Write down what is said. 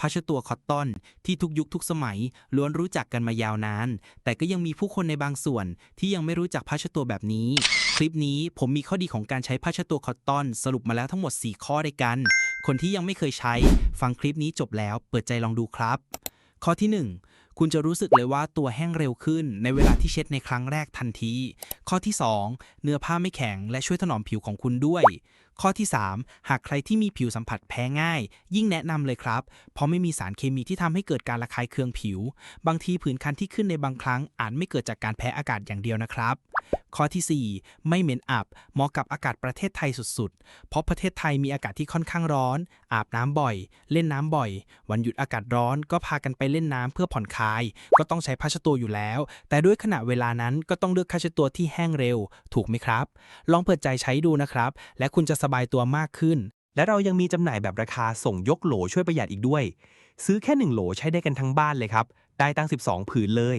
ผ้าเช็ดตัวคอตตอนที่ทุกยุคทุกสมัยล้วนรู้จักกันมายาวนาน แต่ก็ยังมีผู้คนในบางส่วนที่ยังไม่รู้จักผ้าเช็ดตัวแบบนี้ คลิปนี้ผมมีข้อดีของการใช้ผ้าเช็ดตัวคอตตอน สรุปมาแล้วทั้งหมด 4 ข้อด้วยกัน คนที่ยังไม่เคยใช้ ฟังคลิปนี้จบแล้ว เปิดใจลองดูครับ ข้อที่ 1คุณจะรู้สึกเลยว่าตัวแห้งเร็วขึ้น ในเวลาที่เช็ดในครั้งแรกทันที ข้อที่ 2 เนื้อผ้าไม่แข็งและช่วยถนอมผิวของคุณด้วย ข้อที่ 3 หากใครที่มีผิวสัมผัสแพ้ง่าย ยิ่งแนะนำเลยครับ เพราะไม่มีสารเคมีที่ทำให้เกิดการระคายเคืองผิว บางทีผื่นคันที่ขึ้นในบางครั้งอาจไม่เกิดจากการแพ้อากาศอย่างเดียวนะครับ ข้อทีสี่4 ไม่เหม็นอับ เหมาะกับอากาศประเทศไทยสุดๆ เพราะประเทศไทยมีอากาศที่ค่อนข้างร้อน อาบน้ำบ่อย เล่นน้ำบ่อย วันหยุดอากาศร้อนก็พากันไปเล่นน้ำเพื่อผ่อนคลายาย ก็ต้องใช้ผ้าเช็ดตัวอยู่แล้ว แต่ด้วยขณะเวลานั้นก็ต้องเลือกผ้าเช็ดตัวที่แห้งเร็ว ถูกไหมครับ ลองเปิดใจใช้ดูนะครับ และคุณจะสบายตัวมากขึ้น และเรายังมีจำหน่ายแบบราคาส่งยกโหลช่วยประหยัดอีกด้วย ซื้อแค่1โหลใช้ได้กันทั้งบ้านเลยครับ ได้ตั้ง 12 ผืนเลย